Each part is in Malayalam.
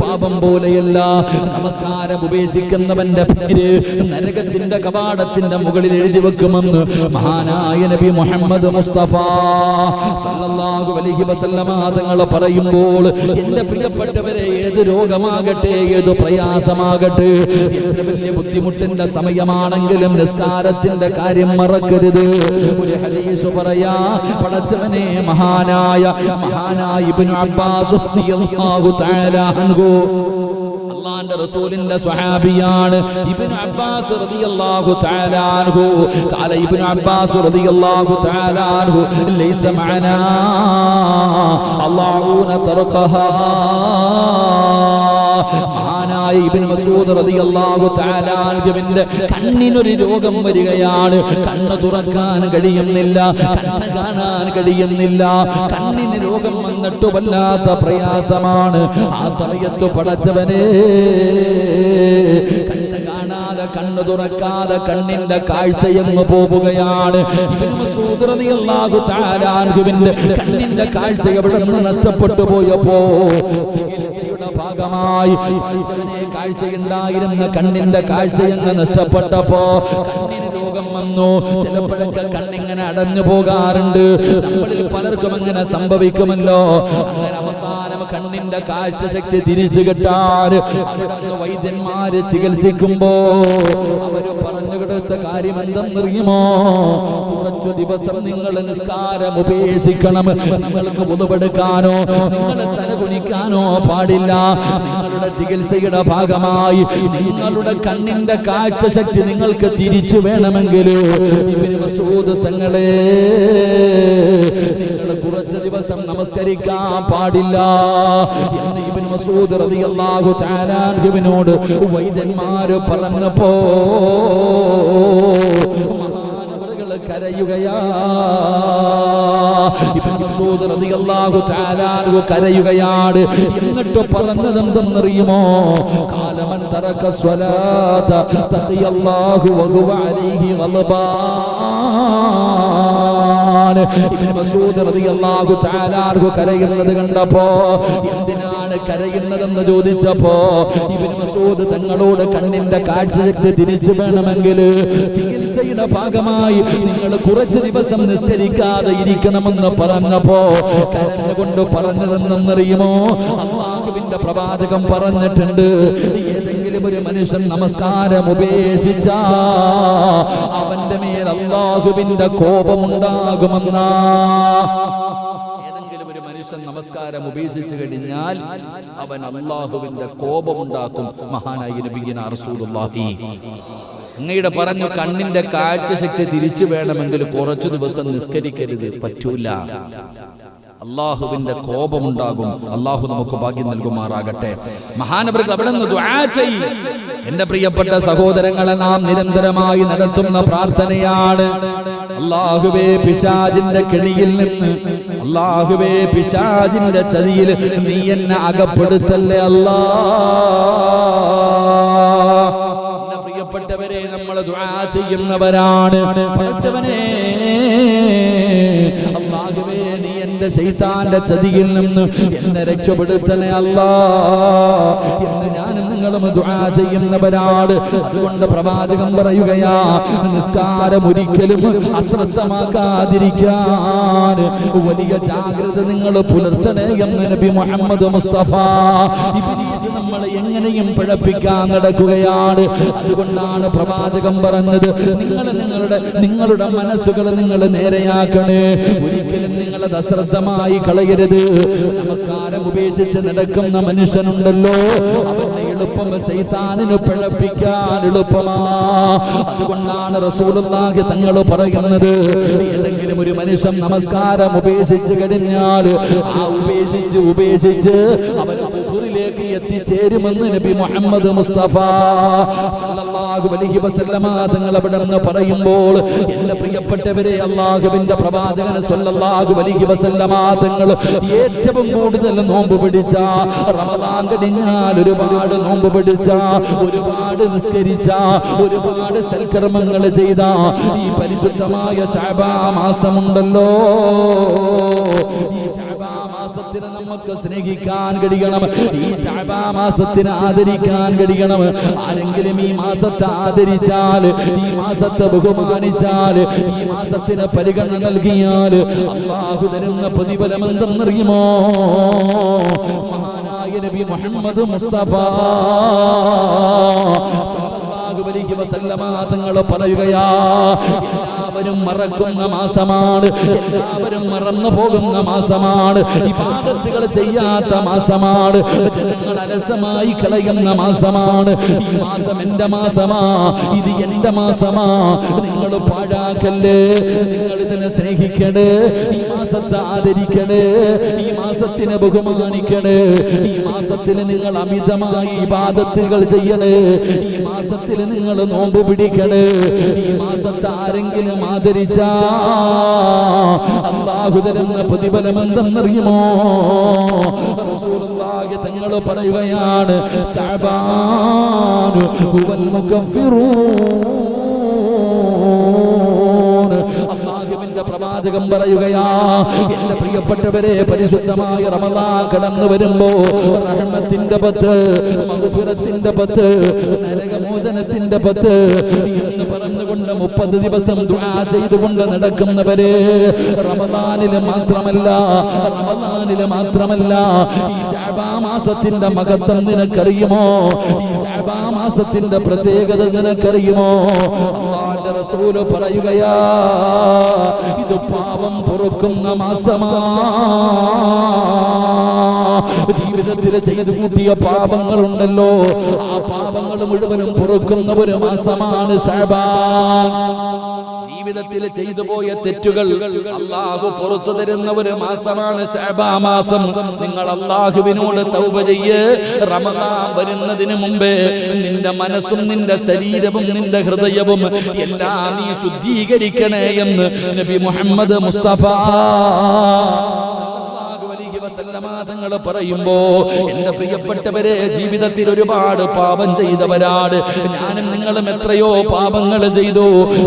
പാപം പോലെയല്ല. നമസ്കാരം ഉപേക്ഷിക്കുന്നവന്റെ പേര് നരകത്തിന്റെ കവാടത്തിന്റെ മുകളിൽ എഴുതി വെക്കുമെന്ന് മഹാനായ നബി മുഹമ്മദ് മുസ്തഫ സല്ലല്ലാഹു അലൈഹി വസല്ലമ തങ്ങൾ പറയുമ്പോൾ എന്റെ പ്രിയപ്പെട്ടവരെ ഏത് രോഗമാകട്ടെ ഏത് പ്രയാസമാകട്ടെ എത്ര വലിയ ബുദ്ധിമുട്ടിന്റെ സമയമാണെങ്കിലും നിസ്കാരത്തിന്റെ കാര്യം മറക്കരുത്. ഒരു ഹദീസ് പറയാ പടച്ചവനെ മഹാനായ മഹാനായ ഇബ്നു അബ്ബാസ് റളിയല്ലാഹു തആല അൻഹു അള്ളാന്റെ റസൂലിന്റെ സ്വഹാബിയാണ് ഇബ്നു അബ്ബാസ് റളിയല്ലാഹു തആല അൻഹു. ഖാല ഇബ്നു അബ്ബാസ് റളിയല്ലാഹു തആല അൻഹു. ലൈസ മഅനാ അല്ലാഹുന തർഖഹാ. മഹാനായ ഇബ്നു റളിയല്ലാഹു കണ്ണിനൊരു രോഗം വരികയാണ്. കണ്ണ് തുറക്കാൻ കഴിയുന്നില്ല കണ്ണ് കാണാൻ കഴിയുന്നില്ല. കണ്ണിന് രോഗം വന്നിട്ട് വല്ലാത്ത പ്രയാസമാണ്. ആ സമയത്ത് പടച്ചവനെ കണ്ണ് കണ്ണു തുറക്കാതെ കണ്ണിന്റെ കാഴ്ചയങ്ങ് പോവുകയാണ് കണ്ണിന്റെ കാഴ്ച എവിടെ നിന്ന് നഷ്ടപ്പെട്ടു പോയപ്പോ ചികിത്സയുടെ ഭാഗമായി കാഴ്ച ഉണ്ടായിരുന്ന കണ്ണിന്റെ കാഴ്ചയങ്ങ് നഷ്ടപ്പെട്ടപ്പോ കണ്ണിന് രോഗം വന്നു. ചിലപ്പോഴൊക്കെ കണ്ണിങ്ങനെ അടഞ്ഞു പോകാറുണ്ട്. നമ്മളിൽ പലർക്കും അങ്ങനെ സംഭവിക്കുമല്ലോ. അങ്ങനെ അവസാനം കണ്ണിന്റെ കാഴ്ച ശക്തി തിരിച്ചു കിട്ടാൻ വൈദ്യന്മാര് ചികിത്സിക്കുമ്പോ അവർ പറഞ്ഞു കൊടുത്ത കാര്യം എന്തെന്നറിയുമോ? കുറച്ചു ദിവസം നിങ്ങൾ നിസ്കാരം ഉപേക്ഷിക്കണം. നിങ്ങൾക്ക് പുതുപെടുക്കാനോ നിങ്ങൾ തലകുനിക്കാനോ പാടില്ല. നിങ്ങളുടെ ചികിത്സയുടെ ഭാഗമായി നിങ്ങളുടെ കണ്ണിന്റെ കാഴ്ച ശക്തി നിങ്ങൾക്ക് തിരിച്ചു വേണമെങ്കിൽ ഇവർ മസൂദ് തങ്ങളെ നിങ്ങൾ കുറച്ച് ദിവസം നമസ്കരിക്കാൻ പാടില്ല. എന്ന് ഇബ്നു മസൂദ് റളിയല്ലാഹു തആല അൻഹുവിനോട് വൈദ്യന്മാര് പറഞ്ഞപ്പോ മഹാനവറുകൾ കരയുകയാ. ഇബ്നു മസൂദ് റളിയല്ലാഹു തആല കരയുകയാണ്. എന്നിട്ട് പറഞ്ഞത് എന്തെന്നറിയുമോ? കാലമൻ തറക സ്വലാത തഖിയല്ലാഹു വഹുവ അലൈഹി ഇബ്നു മസൂദ് റളിയല്ലാഹു തആല അൻഹു കരയുന്നത് കണ്ടപ്പോ എന്തിനാണ് കരയുന്നതെന്ന് ചോദിച്ചപ്പോ ഇബ്നു മസൂദ് തങ്ങളോട് കണ്ണിന്റെ കാഴ്ചശക്തി തിരിച്ചു വേണമെങ്കിൽ ചികിത്സയുടെ ഭാഗമായി നിങ്ങൾ കുറച്ച് ദിവസം നിസ്കരിക്കാതെ ഇരിക്കണമെന്ന് പറഞ്ഞപ്പോ കരഞ്ഞുകൊണ്ട് പറഞ്ഞതെന്നറിയുമോ? അള്ളാഹുവിന്റെ പ്രവാചകം പറഞ്ഞിട്ടുണ്ട് മനുഷ്യൻ നമസ്കാരം ഉപേക്ഷിച്ച അവന്റെ മേൽ അള്ളാഹുവിന്റെ കോപമുണ്ടാകുമെന്നാ. മനുഷ്യൻ നമസ്കാരം ഉപേക്ഷിച്ചു കഴിഞ്ഞാൽ അവൻ അള്ളാഹുവിന്റെ കോപമുണ്ടാക്കും. മഹാനായി നബിഗിന റസൂലുള്ളാഹി. അങ്ങയുടെ പറഞ്ഞു കണ്ണിന്റെ കാഴ്ചശക്തി തിരിച്ചു വേണമെങ്കിൽ കുറച്ചു ദിവസം നിസ്കരിക്കരുത്. പറ്റൂല. അള്ളാഹുവിന്റെ കോപമുണ്ടാകും. അള്ളാഹു നമുക്ക് ഭാഗ്യം നൽകുമാറാകട്ടെ. മഹാനവർക്ക് അവിടെ. എന്റെ പ്രിയപ്പെട്ട സഹോദരങ്ങളെ നാം നിരന്തരമായി നടത്തുന്ന പ്രാർത്ഥനയാണ് അള്ളാഹുവേ പിശാജിന്റെ കെണിയിൽ നിന്ന്. അള്ളാഹുവേ പിശാജിന്റെ ചതിയിൽ നീ എന്നെ അകപ്പെടുത്തല്ലേ അല്ലാ. പ്രിയപ്പെട്ടവരെ നമ്മൾ ചെയ്യുന്നവരാണ്. പഠിച്ചവനെ അള്ളാഹുവേ എന്റെ ശൈതാന്റെ ചതിയിൽ നിന്ന് എന്നെ രക്ഷപ്പെടുത്തണേ അല്ല. എന്ന് ഞാനും നിങ്ങളും ദുആ ചെയ്യുന്നവരാണ്. അതുകൊണ്ട് പ്രവാചകൻ പറയുകയാ നിസ്കാരം ഒരിക്കലും അശ്രദ്ധമാക്കാതിരിക്കാൻ. വലിയ ജാഗ്രത നിങ്ങൾ പുലർത്തണേ എന്ന് നബി മുഹമ്മദ് മുസ്തഫ. ഇബ്ലീസ് നമ്മളെ എങ്ങനെയും പിഴപ്പിക്കാൻ നടക്കുകയാണ്. അതുകൊണ്ടാണ് പ്രവാചകം പറഞ്ഞത് നിങ്ങൾ നിങ്ങളുടെ നിങ്ങളുടെ മനസ്സുകൾ നിങ്ങൾ നേരെയാക്കണേ. ഒരിക്കലും നിങ്ങളത് അശ്രദ്ധമായി കളയരുത്. നമസ്കാരം ഉപേക്ഷിച്ച് നടക്കുന്ന മനുഷ്യനുണ്ടല്ലോ. അവന്റെ എളുപ്പം സൈതാനിന് പിഴപ്പിക്കാൻ എളുപ്പമാ. അതുകൊണ്ടാണ് റസൂലുള്ളാഹി തങ്ങൾ പറയുന്നത് ഏതെങ്കിലും ഒരു മനുഷ്യൻ നമസ്കാരം ഉപേക്ഷിച്ച് കഴിഞ്ഞാൽ ആ ഉപേക്ഷിച്ച് ഉപേക്ഷിച്ച് അവൻ എത്തിച്ചേരുമെന്ന് നബി മുഹമ്മദ് മുസ്തഫ സല്ലല്ലാഹു അലൈഹി വസല്ലമ തങ്ങൾ അവിടെ നിന്ന് പറയുമ്പോൾ എന്റെ പ്രിയപ്പെട്ടവരെ അള്ളാഹുവിന്റെ പ്രവാചകൻ സല്ലല്ലാഹു അലൈഹി വസല്ലമ തങ്ങൾ ഏറ്റവും കൂടുതൽ നോമ്പ് പിടിച്ച റമദാൻ കഴിഞ്ഞാൽ ഒരുപാട് നോമ്പ് പിടിച്ച ഒരുപാട് നിസ്കരിച്ച ഒരുപാട് സൽക്കർമ്മങ്ങൾ ചെയ്ത ഈ പരിശുദ്ധമായ ശാപാ മാസമുണ്ടല്ലോ. ഈ മാസത്തിനെ നമുക്ക് സ്നേഹിക്കാൻ കഴിയണം. ഈ ശാബാ മാസത്തിന് ആദരിക്കാൻ കഴിയണം. ആരെങ്കിലും ഈ മാസത്തെ ആദരിച്ചാൽ ഈ മാസത്തെ ബഹുമാനിച്ചാൽ ഈ മാസത്തിന് പരിഗണന നൽകിയാൽ അള്ളാഹു തരുന്ന പ്രതിഫലം എന്തെന്നറിയുമോ? മഹാനായ നബി മുഹമ്മദ് മുസ്തഫ അലൈഹി വസല്ലമ തങ്ങൾ പറയുകയാ എല്ലാവരും മറക്കുന്ന മാസമാണ് എല്ലാവരും മറന്നു പോകുന്ന മാസമാണ് ഇബാദത്തുകൾ ചെയ്യാത്ത മാസമാണ് ജനങ്ങൾ അലസമായി കളയുന്ന മാസമാണ് ഈ മാസം എന്റെ മാസമാ ഇത് എന്റെ മാസമാ നിങ്ങൾ പാഴാക്കല്ലേ നിങ്ങൾ ഇതിനെ സ്നേഹിക്കണേ ഈ മാസത്തെ ആദരിക്കണേ ഈ മാസത്തിനെ ബഹുമാനിക്കണേ ഈ മാസത്തിൽ നിങ്ങൾ അമിതമായി ഇബാദത്തുകൾ ചെയ്യണേ ഈ മാസത്തിൽ നിങ്ങൾ നോമ്പ് പിടിക്കണേ. ഈ മാസത്തെ ആരെങ്കിലും ആദരിച്ച അള്ളാഹു പ്രതിഫലം എന്തെന്നറിയുമോ തങ്ങൾ പറയുകയാണ് ഹുവൽ പ്രവാചകം പറയുകയാ എന്റെ പ്രിയപ്പെട്ടവരെ പരിശുദ്ധമായ റമദാൻ കടന്നു വരുമ്പോ റഹ്മത്തിന്റെ പത്ത് മഗ്ഫിറത്തിന്റെ പത്ത് നരകമോചനത്തിന്റെ പത്ത് എന്ന് പറഞ്ഞുകൊണ്ട് മുപ്പത് ദിവസം ദുആ ചെയ്തുകൊണ്ട് നടക്കുന്നവരെ റമദാനിൽ മാത്രമല്ല റമദാനിൽ മാത്രമല്ല ഈ ശാബാ മാസത്തിന്റെ മഹത്വം നിനക്കറിയുമോ? ഈ ശാബാ മാസത്തിന്റെ പ്രത്യേകത നിനക്കറിയുമോ? പറയുകയാ ഇത് പാപം പൊറുക്കുന്ന മാസമാ. ജീവിതത്തിൽ ചെയ്തു കൂട്ടിയ പാപങ്ങളുണ്ടല്ലോ. ആ പാപങ്ങൾ മുഴുവനും പൊറുക്കുന്ന ഒരു മാസമാണ് ജീവിതത്തിൽ ചെയ്തു പോയ തെറ്റുകൾ അള്ളാഹു പുറത്തു തരുന്ന ഒരു മാസമാണ് ശഅബാ മാസം. നിങ്ങൾ അള്ളാഹുവിനോട് തൗബ ചെയ്യ്. റമദാൻ വരുന്നതിന് മുമ്പേ നിന്റെ മനസ്സും നിന്റെ ശരീരവും നിന്റെ ഹൃദയവും എല്ലാം നീ ശുദ്ധീകരിക്കണേ എന്ന് നബി മുഹമ്മദ് മുസ്തഫ സല്ലല്ലാഹു അലൈഹി വസല്ലമ തങ്ങൾ പറയുമ്പോ എന്റെ പ്രിയപ്പെട്ടവരെ ജീവിതത്തിൽ ഒരുപാട് പാപം ചെയ്തവരാണ്. ഞാനും നിങ്ങളും എത്രയോ പാപങ്ങൾ ചെയ്തു.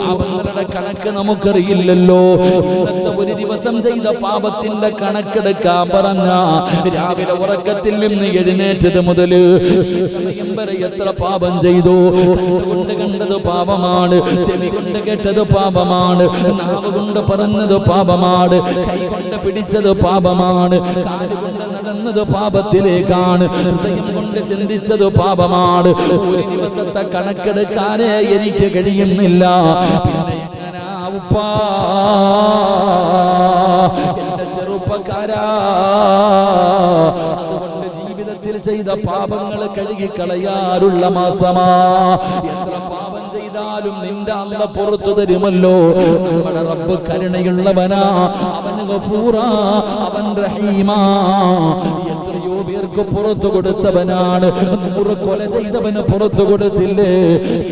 പാപങ്ങളുടെ കണക്ക് നമുക്കറിയില്ലല്ലോ. ദിവസം ചെയ്ത പാപത്തിന്റെ കണക്കെടുക്കാൻ പറഞ്ഞ രാവിലെ ഉറക്കത്തിൽ നിന്ന് എഴുന്നേറ്റത് മുതൽ സമയം വരെ എത്ര പാപം ചെയ്തു? കണ്ടുകൊണ്ട് കണ്ടത് പാപമാണ് ചെവി കൊണ്ട് കേട്ടത് പാപമാണ് നാവ് കൊണ്ട് പറഞ്ഞത് പാപമാണ് കൈ കൊണ്ട് പിടിച്ചത് പാപമാണ് കാൽ കൊണ്ട് നടന്നത് പാപത്തിലേക്കാണ് ഹൃദയം കൊണ്ട് ചിന്തിച്ചത് പാപമാണ്. ഒരു ദിവസത്തെ കണക്കെടുക്കാനേ എനിക്ക് കഴിയുന്നില്ല. പിന്നെ എങ്ങനെ ഉപ്പാ ചെറുപ്പക്കാരാ അതുകൊണ്ട് ജീവിതത്തിൽ ചെയ്ത പാപങ്ങൾ കഴുകി കളയാറുള്ള മാസമാ. എത്ര പാപം ചെയ്താലും നിന്റെ അല്ല പുറത്തു തരുമല്ലോ. നമ്മുടെ റബ്ബ് കരുണയുള്ളവനാ. അവൻ ഗഫൂറാ. അവൻ റഹീമാ. എത്രയോ പേർക്ക് പുറത്തു കൊടുത്തവനാണ്. നൂറ് കൊല ചെയ്തവന് പുറത്തു കൊടുത്തില്ലേ?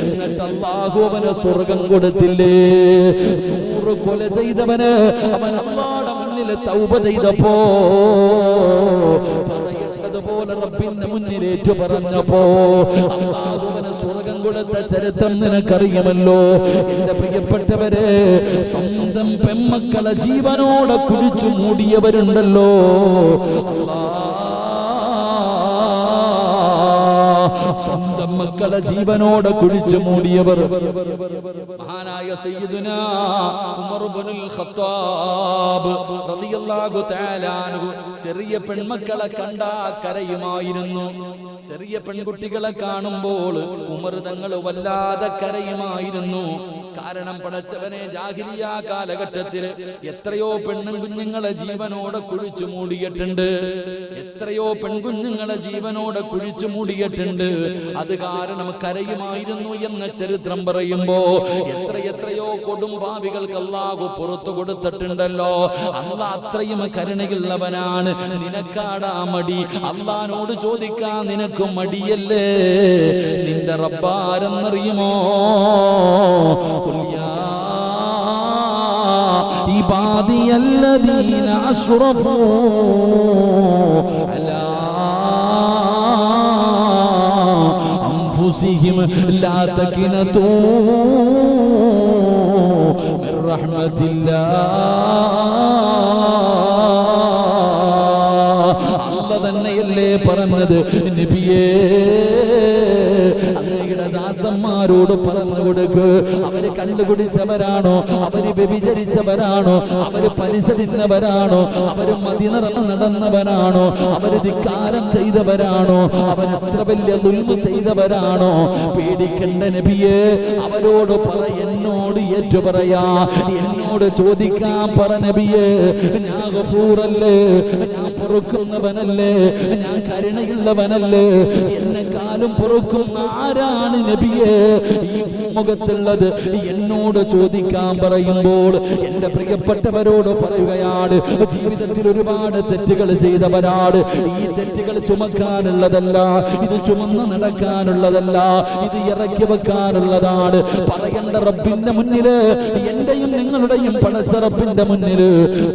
എന്നിട്ട് അള്ളാഹു അവന് സ്വർഗം കൊടുത്തില്ലേ? നൂറ് കൊല ചെയ്തവന് അവൻ അള്ളാടെ മുന്നിൽ തൗബ ചെയ്തപ്പോ പോലെ റബ്ബിന്റെ മുന്നിലേറ്റു പറഞ്ഞപ്പോ അള്ളാഹുവിന് സ്വർഗം കൊടുത്ത ചരിത്രം നിനക്കറിയുമല്ലോ. എന്റെ പ്രിയപ്പെട്ടവരെ സ്വന്തം പെമ്മക്കളെ ജീവനോടെ കുടിച്ചു മൂടിയവരുണ്ടല്ലോ. അല്ലാ മക്കളെ ജീവനോടെ കുഴിച്ചു മൂടിയവർ. മഹാനായ ചെറിയ പെൺമക്കളെ കണ്ടാ കരയുമായിരുന്നു. ചെറിയ പെൺകുട്ടികളെ കാണുമ്പോൾ ഉമർ തങ്ങൾ വല്ലാതെ കരയുമായിരുന്നു. കാരണം പടച്ചവനെ ജാഹിലിയ കാലഘട്ടത്തിൽ എത്രയോ പെണ്ണും കുഞ്ഞുങ്ങളെ ജീവനോടെ കുഴിച്ചു മൂടിയിട്ടുണ്ട്. എത്രയോ പെൺകുഞ്ഞുങ്ങളെ ജീവനോടെ കുഴിച്ചു മൂടിയിട്ടുണ്ട്. അത് കാരണം കരയുമായിരുന്നു എന്ന ചരിത്രം പറയുമ്പോ എത്ര എത്രയോ കൊടുംപാവികൾക്ക് അള്ളാഹു പുറത്തു കൊടുത്തിട്ടുണ്ടല്ലോ അല്ല അത്രയും കരുണയുള്ളവനാണ് നിനക്കാടാ മടി അള്ളഹാനോട് ചോദിക്കാൻ നിനക്ക് മടിയല്ലേ നിന്റെ റബ്ബാരെന്നറിയുമോ قل يا عبادي الذين أشرفوا على أنفسهم لا تكنتوا من رحمة الله الله ذنّي اللي പറഞ്ഞത് നബിയേ ദാസന്മാരോട് പറഞ്ഞു കൊടുക്ക്. അവർ കണ്ടുപിടിച്ചവരാണോ? അവർ വ്യഭിചരിച്ചവരാണോ? അവർ തിന്നവരാണോ അവർ മതി നിറന്ന് നടന്നവരാണോ? അവർ ധിക്കാരം ചെയ്തവരാണോ? അവരത്ര വലിയ ദുൽമ ചെയ്തവരാണോ? പേടിക്കണ്ട നബിയെ അവരോട് പറ എന്നോട് ഏറ്റു പറയാ. എന്നോട് ചോദിക്കാൻ പറ നബിയെ. ഞാൻ ഗഫൂറല്ലേ? ഞാൻ പൊറുക്കുന്നവനല്ലേ? ഞാൻ കരുണയുള്ളവനല്ലേ? എന്നെക്കാലും പൊറുക്കുന്ന ആരാണ് നബിയെ? ഈ മുഖത്തുള്ളത് എന്നോട് ചോദിക്കാൻ പറയുമ്പോൾ എന്റെ പ്രിയപ്പെട്ടവരോട് പറയുകയാണ് ജീവിതത്തിൽ ഒരുപാട് തെറ്റുകൾ ചെയ്തവരാണ്. ഈ തെറ്റുകൾ ചുമക്കാനുള്ളതല്ല ഇത് ചുമന്ന് നടക്കാനുള്ളതല്ല ഇത് ഇറക്കി വെക്കാനുള്ളതാണ്. പറയേണ്ട റബ്ബിന്റെ മുന്നിൽ എന്റെയും നിങ്ങളുടെയും പടച്ച റബ്ബിന്റെ മുന്നിൽ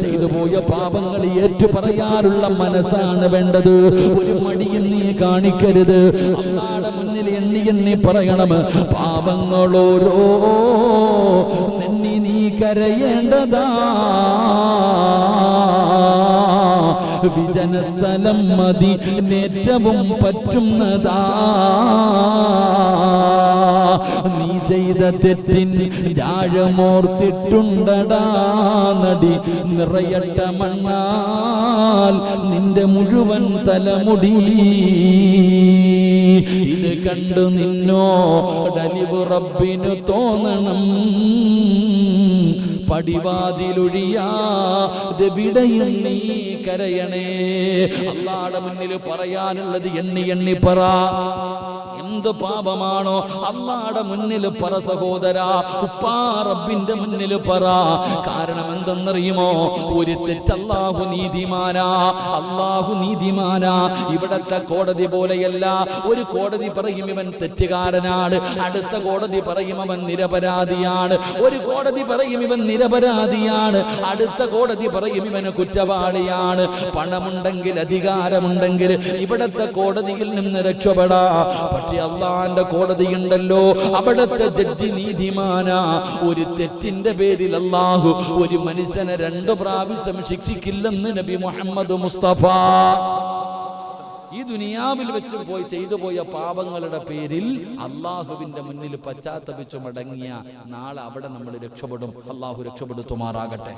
ചെയ്തു പോയ പാപങ്ങൾ ഏറ്റു പറയാനുള്ള മനസ്സാണ് വേണ്ടത്. ഒരു മടിയും നീ കാണിക്കരുത്. മുന്നിൽ എണ്ണി പറയണം പാപങ്ങളോരോ നിന്നി നീ കരയേണ്ടതാ. വിജനസ്ഥലം മതി നേറ്റവും പറ്റുന്നതാ. നീ ചെയ്ത തെറ്റിൻ രാഴമോർത്തിട്ടുണ്ടടാ നടി നിറയട്ട മണ്ണാൽ നിന്റെ മുഴുവൻ തലമുടി. ഇത് കണ്ടു നിന്നോ? ഡലിവ് റബ്ബിനു തോന്നണം. പടിവാതിലൊഴിയാതെവിടെയും നീ കരയണേ. അള്ളാടെ മുന്നിൽ പറയാനുള്ളത് എണ്ണി എണ്ണി പറ. എന്ത് പാപമാണോ അള്ളാടെ മുന്നിൽ പറ സഹോദര ഉപ്പാ റബ്ബിന്റെ മുന്നിൽ പറ. കാരണം എന്തെന്നറിയുമോ? ഒരു തെറ്റല്ലാഹു നീതിമാനാ അള്ളാഹു നീതിമാനാ. ഇവിടത്തെ കോടതി പോലെയല്ല ഒരു കോടതി പറയും ഇവൻ തെറ്റുകാരനാണ് അടുത്ത കോടതി പറയും അവൻ നിരപരാധിയാണ് ഒരു കോടതി പറയും ഇവൻ നിരപരാധിയാണ് അടുത്ത കോടതി പറയും ഇവന് കുറ്റവാളിയാണ്. പണമുണ്ടെങ്കിൽ അധികാരമുണ്ടെങ്കിൽ ഇവിടത്തെ കോടതിയിൽ നിന്ന് രക്ഷപ്പെടാ. പക്ഷെ അള്ളാന്റെ കോടതിയുണ്ടല്ലോ. അവിടത്തെ ജഡ്ജി നീതിമാനാ. ഒരു തെറ്റിന്റെ പേരിൽ അള്ളാഹു ഒരു മനുഷ്യനെ രണ്ടു പ്രാവശ്യം ശിക്ഷിക്കില്ലെന്ന് നബി മുഹമ്മദ് മുസ്തഫ. ഈ ദുനിയാവിൽ വെച്ച് പോയി ചെയ്തു പോയ പാപങ്ങളുടെ പേരിൽ അള്ളാഹുവിന്റെ മുന്നിൽ പശ്ചാത്തപിച്ചു മടങ്ങിയ നാളെ അവിടെ നമ്മൾ രക്ഷപ്പെടും. അള്ളാഹു രക്ഷപ്പെടുത്തുമാറാകട്ടെ.